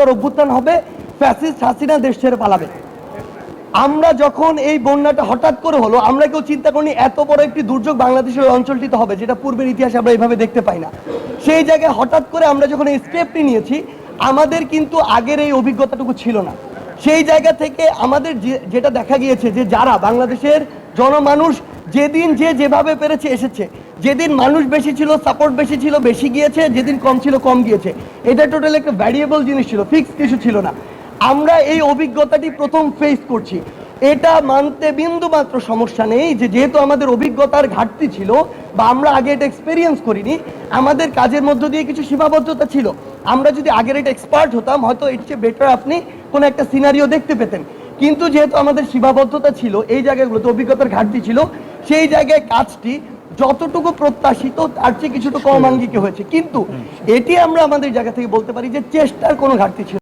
গণহত্যার অভ্যুত্থান হবে, ফ্যাসিস্ট হাসিনা দেশ ছেড়ে পালাবে। আমরা যখন এই বন্যাটা হঠাৎ করে হলো, আমরা কেউ চিন্তা করিনি এত বড় একটি দুর্যোগ বাংলাদেশের অঞ্চলটিতে হবে, যেটা পূর্বের ইতিহাসে আমরা এইভাবে দেখতে পাই না। সেই জায়গায় হঠাৎ করে আমরা যখন এই স্টেপটি নিয়েছি, আমাদের কিন্তু আগের এই অভিজ্ঞতাটুকু ছিল না। সেই জায়গা থেকে আমাদের যেটা দেখা গিয়েছে যে যারা বাংলাদেশের জনমানুষ যেদিন যে যেভাবে পেরেছে, এসেছে যেদিন মানুষ বেশি ছিল সাপোর্ট বেশি ছিল, বেশি গিয়েছে, যেদিন কম ছিল, কম গিয়েছে। এটা টোটাল একটা ভ্যারিয়েবল জিনিস ছিল ফিক্স কিছু ছিল না। আমরা এই অভিজ্ঞতাটি প্রথম ফেস করছি। এটা মানতে বিন্দু মাত্র সমস্যা নেই যে, যেহেতু আমাদের অভিজ্ঞতার ঘাটতি ছিল বা আমরা আগে এটা এক্সপেরিয়েন্স করিনি, আমাদের কাজের মধ্য দিয়ে কিছু সীমাবদ্ধতা ছিল। আমরা যদি আগের এটা এক্সপার্ট হতাম, হয়তো এর চেয়ে বেটার আপনি কোনো একটা সিনারিও দেখতে পেতেন। কিন্তু যেহেতু আমাদের সীমাবদ্ধতা ছিল, এই জায়গাগুলোতে অভিজ্ঞতার ঘাটতি ছিল, সেই জায়গায় কাজটি যতটুকু প্রত্যাশিত তার চেয়ে কিছুটা কম আঙ্গিকে হয়েছে। কিন্তু এটি আমরা আমাদের জায়গা থেকে বলতে পারি যে চেষ্টার কোনো ঘাটতি ছিল।